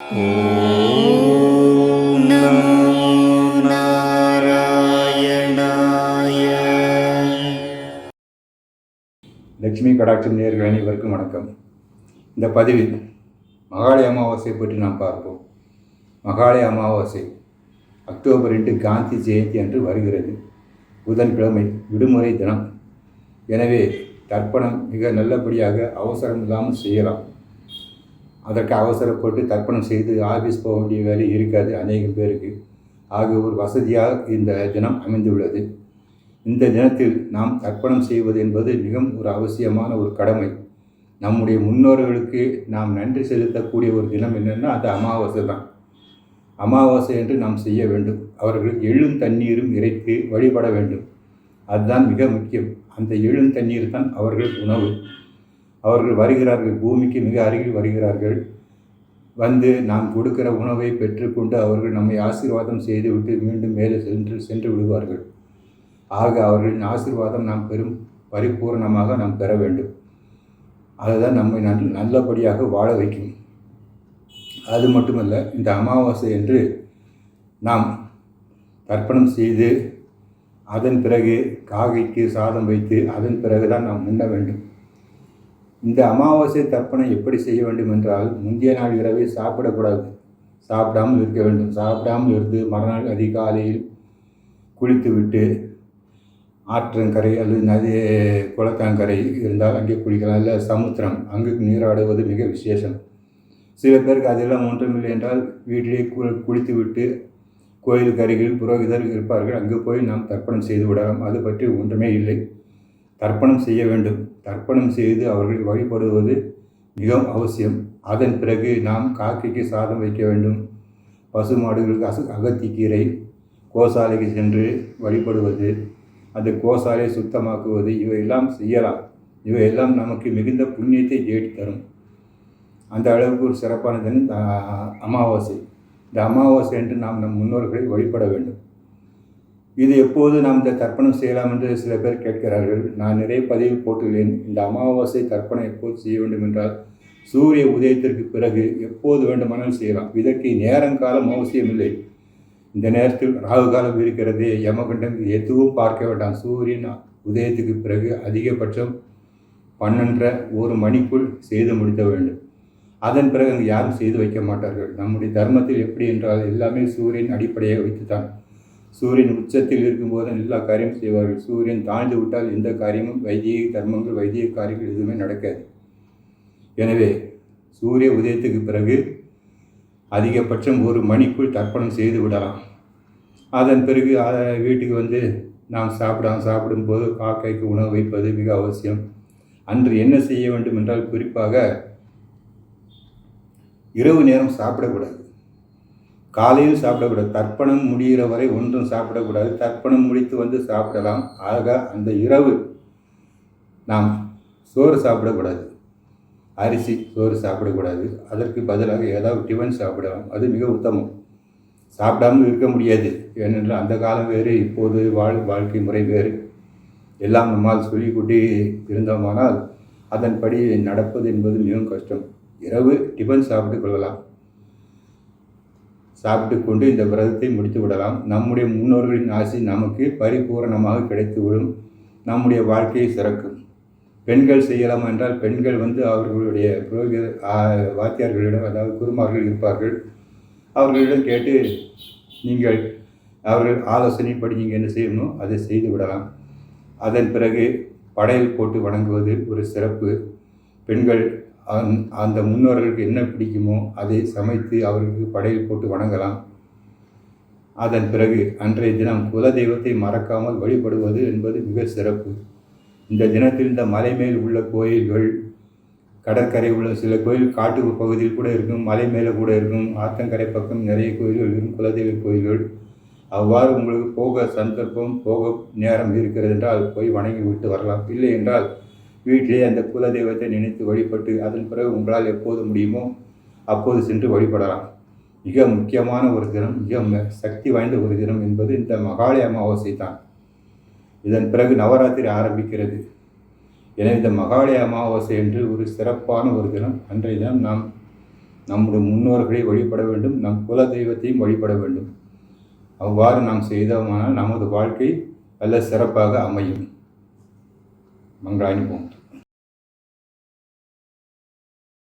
ॐ नमो नारायणाय லட்சுமி கடாட்சம் நேர்கள் அனைவருக்கும் வணக்கம் இந்த பதிவில் மகாலய அமாவாசை பற்றி நாம் பார்ப்போம் மகாலய அமாவாசை அக்டோபர் ரெண்டு காந்தி ஜெயந்தி அன்று வருகிறது புதன்கிழமை விடுமுறை தினம் எனவே தர்ப்பணம் மிக நல்லபடியாக அவசரம் இல்லாமல் செய்யலாம் அதற்கு அவசரப்பட்டு தர்ப்பணம் செய்து ஆஃபீஸ் போக வேண்டிய வேலை இருக்காது அநேகம் பேருக்கு. ஆக ஒரு வசதியாக இந்த தினம் அமைந்துள்ளது. இந்த தினத்தில் நாம் தர்ப்பணம் செய்வது என்பது மிகவும் ஒரு அவசியமான ஒரு கடமை. நம்முடைய முன்னோர்களுக்கு நாம் நன்றி செலுத்தக்கூடிய ஒரு தினம் என்னென்னா அது அமாவாசை தான். அமாவாசை என்று நாம் செய்ய வேண்டும். அவர்களுக்கு எழும் தண்ணீரும் இறைத்து வழிபட வேண்டும். அதுதான் மிக முக்கியம். அந்த எழும் தண்ணீர் தான் அவர்கள் உணவு. அவர்கள் வருகிறார்கள் பூமிக்கு மிக அருகில் வருகிறார்கள். வந்து நாம் கொடுக்கிற உணவை பெற்றுக்கொண்டு அவர்கள் நம்மை ஆசீர்வாதம் செய்துவிட்டு மீண்டும் மேலே சென்று சென்று விடுவார்கள். ஆக அவர்களின் ஆசீர்வாதம் நாம் பெரும் பரிபூர்ணமாக நாம் பெற வேண்டும். அதுதான் நம்மை நல் நல்லபடியாக வாழ வைக்கும். அது மட்டுமல்ல இந்த அமாவாசை என்று நாம் தர்ப்பணம் செய்து அதன் பிறகு காகைக்கு சாதம் வைத்து அதன் பிறகு தான் நாம் உண்ண வேண்டும். இந்த அமாவாசை தர்ப்பணம் எப்படி செய்ய வேண்டும் என்றால் முந்தைய நாள் இரவே சாப்பிடக்கூடாது. சாப்பிடாமல் இருக்க வேண்டும். சாப்பிடாமல் இருந்து மறுநாள் அதிகாலையில் குளித்துவிட்டு ஆற்றங்கரை அல்லது நதி குளத்தாங்கரை இருந்தால் அங்கே குளிக்கலாம். இல்லை சமுத்திரம். அங்கு நீராடுவது மிக விசேஷம். சில பேருக்கு அதெல்லாம் ஒன்றுமில்லை என்றால் வீட்டிலே கு குளித்து விட்டு கோயிலுக்கு அருகில் புரோகிதர் இருப்பார்கள். அங்கு போய் நாம் தர்ப்பணம் செய்து விடலாம். அது பற்றி ஒன்றுமே இல்லை. தர்ப்பணம் செய்ய வேண்டும். தர்ப்பணம் செய்து அவர்கள் வழிபடுவது மிகவும் அவசியம். அதன் பிறகு நாம் காக்கைக்கு சாதம் வைக்க வேண்டும். பசு மாடுகளுக்கு அசு அகத்திக்கீரை கோசாலைக்கு சென்று வழிபடுவது அந்த கோசாலையை சுத்தமாக்குவது இவையெல்லாம் செய்யலாம். இவையெல்லாம் நமக்கு மிகுந்த புண்ணியத்தை தேடி தரும். அந்த அளவுக்கு ஒரு சிறப்பானதுன்னு அமாவாசை. இந்த அமாவாசை என்று நாம் நம் முன்னோர்களை வழிபட வேண்டும். இது எப்போது நாம் இந்த தர்ப்பணம் செய்யலாம் என்று சில பேர் கேட்கிறார்கள். நான் நிறைய பதிவு போட்டுள்ளேன். இந்த அமாவாசை தர்ப்பணம் எப்போது செய்ய வேண்டும் என்றால் சூரிய உதயத்திற்கு பிறகு எப்போது வேண்டுமானாலும் செய்யலாம். இதற்கு நேரங்காலம் அவசியமில்லை இந்த நேரத்தில் ராகு காலம் இருக்கிறது யமகண்டம் எதுவும் பார்க்க வேண்டாம். சூரியன் உதயத்துக்கு பிறகு அதிகபட்சம் பன்னெண்டரை ஒரு மணிக்குள் செய்து முடித்த வேண்டும். அதன் பிறகு அங்கே யாரும் செய்து வைக்க மாட்டார்கள். நம்முடைய தர்மத்தில் எப்படி என்றால் எல்லாமே சூரியன் அடிப்படையை வைத்துத்தான். சூரியன் உச்சத்தில் இருக்கும்போது எல்லா காரியமும் செய்வார்கள். சூரியன் தாழ்ந்து விட்டால் எந்த காரியமும் வைதிக தர்மங்கள் வைதிக காரியங்கள் எதுவுமே நடக்காது. எனவே சூரிய உதயத்துக்கு பிறகு அதிகபட்சம் ஒரு மணிக்குள் தர்ப்பணம் செய்து விடலாம். அதன் பிறகு வீட்டுக்கு வந்து நாம் சாப்பிடாம சாப்பிடும்போது காக்கைக்கு உணவு வைப்பது மிக அவசியம். அன்று என்ன செய்ய வேண்டும் என்றால் குறிப்பாக இரவு நேரம் சாப்பிடக்கூடாது. காலையில் சாப்பிடக்கூடாது தர்ப்பணம் முடிகிற வரை ஒன்றும் சாப்பிடக்கூடாது. தர்ப்பணம் முடித்து வந்து சாப்பிடலாம். ஆக அந்த இரவு நாம் சோறு சாப்பிடக்கூடாது. அரிசி சோறு சாப்பிடக்கூடாது. அதற்கு பதிலாக ஏதாவது டிஃபன் சாப்பிடலாம். அது மிக உத்தமம். சாப்பிடாமல் இருக்க முடியாது. ஏனென்றால் அந்த காலம் வேறு இப்போது வாழ் வாழ்க்கை முறை வேறு. எல்லாம் நம்மால் சொல்லிக்கொண்டே இருந்தோமானால் அதன்படி நடப்பது என்பது மிகவும் கஷ்டம். இரவு டிஃபன் சாப்பிட்டு கொள்ளலாம். சாப்பிட்டு கொண்டு இந்த விரதத்தை முடித்து விடலாம். நம்முடைய முன்னோர்களின் ஆசி நமக்கு பரிபூரணமாக கிடைத்துவிடும். நம்முடைய வாழ்க்கையை சிறக்கும். பெண்கள் செய்யலாம் என்றால் பெண்கள் வந்து அவர்களுடைய புரோகித வாத்தியார்களிடம் அதாவது குருமார்கள் இருப்பார்கள். அவர்களிடம் கேட்டு நீங்கள் அவர்கள் ஆலோசனைப்படி நீங்கள் என்ன செய்யணும் அதை செய்து விடலாம். அதன் பிறகு படையல் போட்டு வணங்குவது ஒரு சிறப்பு. பெண்கள் அந் அந்த முன்னோர்களுக்கு என்ன பிடிக்குமோ அதை சமைத்து அவர்களுக்கு படையில் போட்டு வணங்கலாம். அதன் பிறகு அன்றைய தினம் குல தெய்வத்தை மறக்காமல் வழிபடுவது என்பது மிக சிறப்பு. இந்த தினத்தில் இந்த மலை மேல் உள்ள கோயில்கள் கடற்கரை உள்ள சில கோயில் காட்டு பகுதியில் கூட இருக்கும் மலை மேலே கூட இருக்கும் ஆத்தங்கரை பக்கம் நிறைய கோயில்கள் இருக்கும் குலதெய்வ கோயில்கள். அவ்வாறு உங்களுக்கு போக சந்தர்ப்பம் போக நேரம் இருக்கிறது என்றால் போய் வணங்கி விட்டு வரலாம். இல்லை என்றால் வீட்டிலே அந்த குல தெய்வத்தை நினைத்து வழிபட்டு அதன் பிறகு உங்களால் எப்போது முடியுமோ அப்போது சென்று வழிபடலாம். மிக முக்கியமான ஒரு தினம் மிக சக்தி வாய்ந்த ஒரு தினம் என்பது இந்த மகாலய அமாவாசை தான். இதன் பிறகு நவராத்திரி ஆரம்பிக்கிறது. எனவே இந்த மகாலய அமாவாசை என்று ஒரு சிறப்பான ஒரு தினம். அன்றைய தினம் நாம் நம்முடைய முன்னோர்களை வழிபட வேண்டும் நம் குல தெய்வத்தையும் வழிபட வேண்டும். அவ்வாறு நாம் செய்தோமானால் நமது வாழ்க்கை நல்ல சிறப்பாக அமையும். மங்களாணி போம்